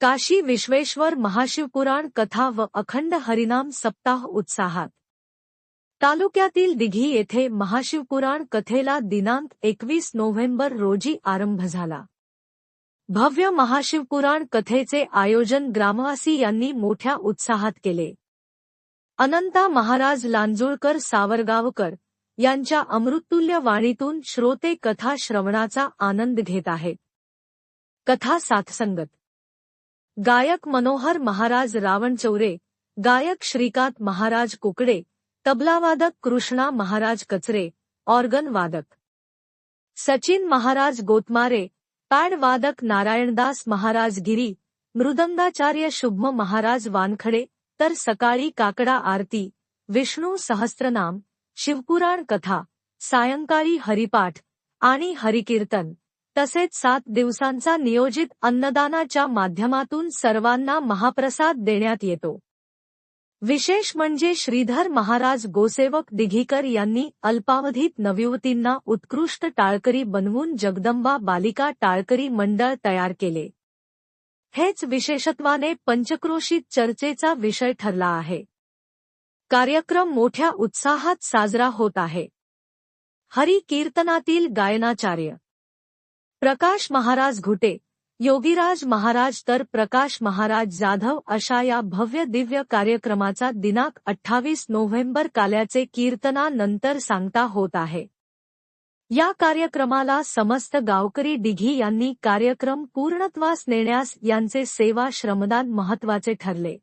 काशी विश्वेश्वर महाशिवपुराण कथा व अखंड हरिनाम सप्ताह उत्साहात. तालुक्यातील दिघी येथे महाशिवपुराण कथेला दिनांक एकवीस नोव्हेंबर रोजी आरंभ झाला. भव्य महाशिवपुराण कथेचे आयोजन ग्रामवासी यांनी मोठ्या उत्साहात केले. अनंता महाराज लांजुळकर सावरगावकर यांच्या अमृततुल्य वाणीतून श्रोते कथा श्रवणाचा आनंद घेत आहेत. कथा साथसंगत गायक मनोहर महाराज रावणचौरे गायक श्रीकांत महाराज कुकडे तबलावादक कृष्णा महाराज कचरे ऑर्गन वादक. सचिन महाराज गोतमारे पॅड वादक नारायणदास महाराज गिरी मृदंगाचार्य शुभम महाराज वानखडे तर सकाळी काकडा आरती विष्णू सहस्त्रनाम शिवपुराण कथा सायंकाळी हरिपाठ आणि हरिकीर्तन. तसेच सात दिवसांचा नियोजित अन्नदानाच्या माध्यमातून सर्वांना महाप्रसाद देण्यात येतो. विशेष म्हणजे श्रीधर महाराज गोसेवक दिघीकर यांनी अल्पावधीत नवयुवतींना उत्कृष्ट टाळकरी बनवून जगदंबा बालिका टाळकरी मंडळ तयार केले. हेच विशेषत्वाने पंचक्रोशीत चर्चेचा विषय ठरला आहे. कार्यक्रम मोठ्या उत्साहात साजरा होत आहे. हरी कीर्तनातील गायनाचार्य प्रकाश महाराज घुटे. योगीराज महाराज तर प्रकाश महाराज जाधव अशा या भव्य दिव्य कार्यक्रमाचा दिनांक अठ्ठावीस नोव्हेंबर काल्याचे कीर्तनानंतर सांगता होत आहे. या कार्यक्रमाला समस्त गावकरी दिघी यांनी कार्यक्रम पूर्णत्वास नेण्यास यांचे सेवा श्रमदान महत्त्वाचे ठरले.